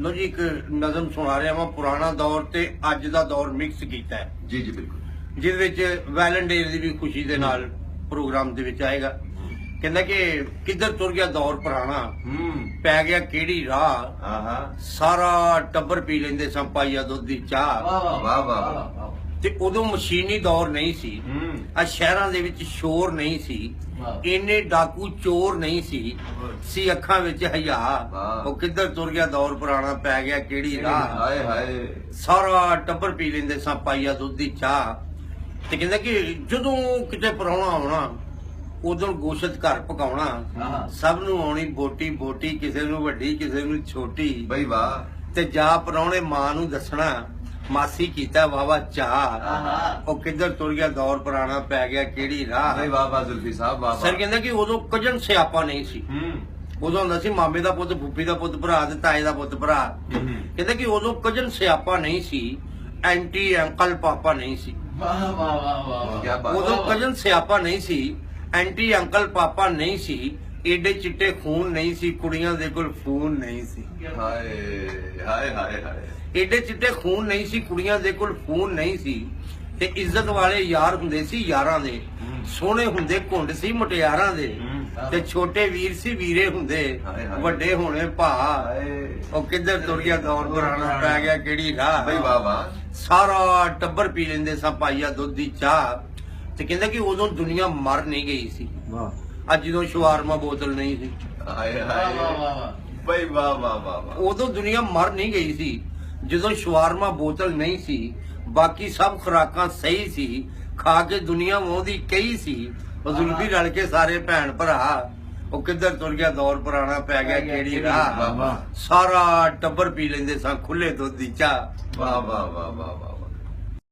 ਲੋ ਜੀ ਇੱਕ ਨਜ਼ਮ ਸੁਣਾ ਰਿਹਾ ਮੈਂ ਪੁਰਾਣਾ ਦੌਰ ਤੇ ਅੱਜ ਦਾ ਦੌਰ ਮਿਕਸ ਕੀਤਾ ਹੈ। ਜੀ ਜੀ ਬਿਲਕੁਲ। ਜਿਹਦੇ ਵਿੱਚ ਵੈਲੈਂਟਾਈਨ ਦੀ ਵੀ ਖੁਸ਼ੀ ਦੇ ਨਾਲ ਪ੍ਰੋਗਰਾਮ ਦੇ ਵਿੱਚ ਆਏਗਾ। ਕਹਿੰਦਾ ਕਿ ਕਿੱਧਰ ਤੁਰ ਗਿਆ ਦੌਰ ਪੁਰਾਣਾ? ਹੂੰ। ਪੈ ਗਿਆ ਕਿਹੜੀ ਰਾਹ? ਆਹਾ। ਸਾਰਾ ਟੱਬਰ ਪੀ ਲੈਂਦੇ ਸਾਂ ਪਾਈਆ ਦੁੱਧ ਦੀ ਚਾਹ। ਵਾਹ ਵਾਹ। ਤੇ ਉਦੋਂ ਮਸ਼ੀਨੀ ਦੌਰ ਨਹੀਂ ਸੀ। ਆ ਸ਼ਹਿਰਾਂ ਦੇ ਵਿੱਚ ਸ਼ੋਰ ਨਹੀਂ ਸੀ। ਇੰਨੇ ਡਾਕੂ ਚੋਰ ਨਹੀਂ ਸੀ। ਸੀ ਅੱਖਾਂ ਵਿੱਚ ਹਯਾ। ਉਹ ਕਿੱਧਰ ਤੁਰ ਗਿਆ ਦੌਰ ਪੁਰਾਣਾ ਪੈ ਗਿਆ ਕਿਹੜੀ ਰਾਹ? ਹਾਏ ਹਾਏ। ਸਾਰਾ ਟੱਬਰ ਪੀ ਲੈਂਦੇ ਸਾਂ ਪਾਈਆ ਦੁੱਧ ਦੀ ਚਾਹ। ਤੇ ਕਹਿੰਦਾ ਕਿ ਜਦੋਂ ਕਿਤੇ ਪਰਾਉਣਾ ਆਉਣਾ ਉਦੋਂ ਗੋਸ਼ਤ ਘਰ ਪਕਾਉਣਾ। ਸਭ ਨੂੰ ਆਉਣੀ ਬੋਟੀ ਬੋਟੀ ਕਿਸੇ ਨੂੰ ਵੱਡੀ ਕਿਸੇ ਨੂੰ ਛੋਟੀ। ਬਈ ਵਾਹ। ਤੇ ਜਾ ਪਰਾਉਣੇ ਮਾਂ ਨੂੰ ਦੱਸਣਾ। ਮਾਸੀ ਕੀਤਾ ਵਾਵਾ ਚਾਹ। ਉਹ ਕਿੱਧਰ ਤੁਰ ਗਿਆ ਦੌਰ ਪੁਰਾਣਾ ਪੈ ਗਿਆ ਕਿਹੜੀ ਰਾਹ? ਵਾਹ ਵਾਹ ਜ਼ੁਲਫੀ ਸਾਹਿਬ ਵਾਹ ਸਰ ਕਹਿੰਦਾ ਕਿ ਉਦੋਂ ਕਜਨ ਸਿਆਪਾ ਨਹੀਂ ਸੀ। ਹੂੰ। ਉਦੋਂ ਹੁੰਦਾ ਸੀ ਮਾਮੇ ਦਾ ਪੁੱਤ ਫੁੱਫੀ ਦਾ ਪੁੱਤ ਭਰਾ ਤੇ ਤਾਏ ਦਾ ਪੁੱਤ ਭਰਾ। ਕਹਿੰਦਾ ਕਿ ਉਦੋਂ ਕਜਨ ਸਿਆਪਾ ਨਹੀਂ ਸੀ ਐਂਟੀ ਅੰਕਲ ਪਾਪਾ ਨਹੀਂ ਸੀ। ਵਾਹ ਵਾਹ ਵਾਹ ਵਾਹ ਉਦੋਂ ਕਜਨ ਸਿਆਪਾ ਨਹੀਂ ਸੀ ਐਂਟੀ ਅੰਕਲ ਪਾਪਾ ਨਹੀਂ ਸੀ ਏਡੇ ਚਿੱਟੇ ਖੂਨ ਨਹੀਂ ਸੀ ਕੁੜੀਆਂ ਦੇ ਕੋਲ ਫੋਨ ਨਹੀਂ ਸੀ। ਹਾਏ ਹਾਏ ਹਾਏ ਹਾਏ। ਏਡੇ ਚਿੱਟੇ ਖੂਨ ਨਹੀਂ ਸੀ ਕੁੜੀਆਂ ਦੇ ਕੋਲ ਫੋਨ ਨਹੀਂ ਸੀ। ਤੇ ਇੱਜ਼ਤ ਵਾਲੇ ਯਾਰ ਹੁੰਦੇ ਸੀ ਯਾਰਾਂ ਦੇ। ਸੋਹਣੇ ਹੁੰਦੇ ਘੁੰਡ ਸੀ ਮੁਟਿਆਰਾਂ ਦੇ। ਤੇ ਛੋਟੇ ਵੀਰ ਸੀ ਵੀਰੇ ਹੁੰਦੇ। ਵੱਡੇ ਹੋਣੇ ਭਾ। ਉਹ ਕਿੱਧਰ ਤੁਰ ਗਿਆ ਦੌਰ ਪੁਰਾਣਾ ਪੈ ਗਿਆ ਕਿਹੜੀ ਰਾਹ? ਬਈ ਵਾਹ ਵਾਹ। ਸਾਰਾ ਟੱਬਰ ਪੀ ਲੈਂਦੇ ਸਾਂ ਪਾਈਆ ਦੁੱਧ ਦੀ ਚਾਹ। ਤੇ ਕਹਿੰਦਾ ਕਿ ਉਦੋਂ ਦੁਨੀਆ ਮਰ ਨਹੀਂ ਗਈ ਸੀ। ਵਾਹ। ਅੱਜ ਜਦੋਂ ਸ਼ਵਾਰਮਾ ਬੋਤਲ ਨਹੀਂ ਸੀ। ਹਾਏ ਵਾਹ ਵਾਹ ਹਾਏ ਵਾਹ। ਬਈ ਵਾਹ ਵਾਹ ਵਾਹ ਵਾਹ। ਉਦੋਂ ਦੁਨੀਆ ਮਰ ਨਹੀਂ ਗਈ ਸੀ। ਜਦੋਂ ਸ਼ਵਾਰਮਾ ਬੋਤਲ ਨਹੀਂ ਸੀ ਬਾਕੀ ਸਭ ਖੁਰਾਕਾਂ ਸਹੀ ਸੀ ਖਾ ਕੇ ਦੁਨੀਆ ਮੋਦੀ ਕਈ ਸੀ। ਜ਼ੁਲਫੀ ਰਲ ਕੇ ਸਾਰੇ ਭੈਣ ਭਰਾ ਉਹ ਕਿੱਧਰ ਤੁਰ ਗਿਆ ਦੌਰ ਪੁਰਾਣਾ ਪੈ ਗਿਆ ਕਿਹੜੀ ਰਾਹ। ਸਾਰਾ ਟੱਬਰ ਪੀ ਲੈਂਦੇ ਸਾਂ ਖੁੱਲੇ ਦੁੱਧ ਦੀ ਚਾਹ। ਵਾਹ ਵਾਹ ਵਾਹ ਵਾਹ ਵਾਹ।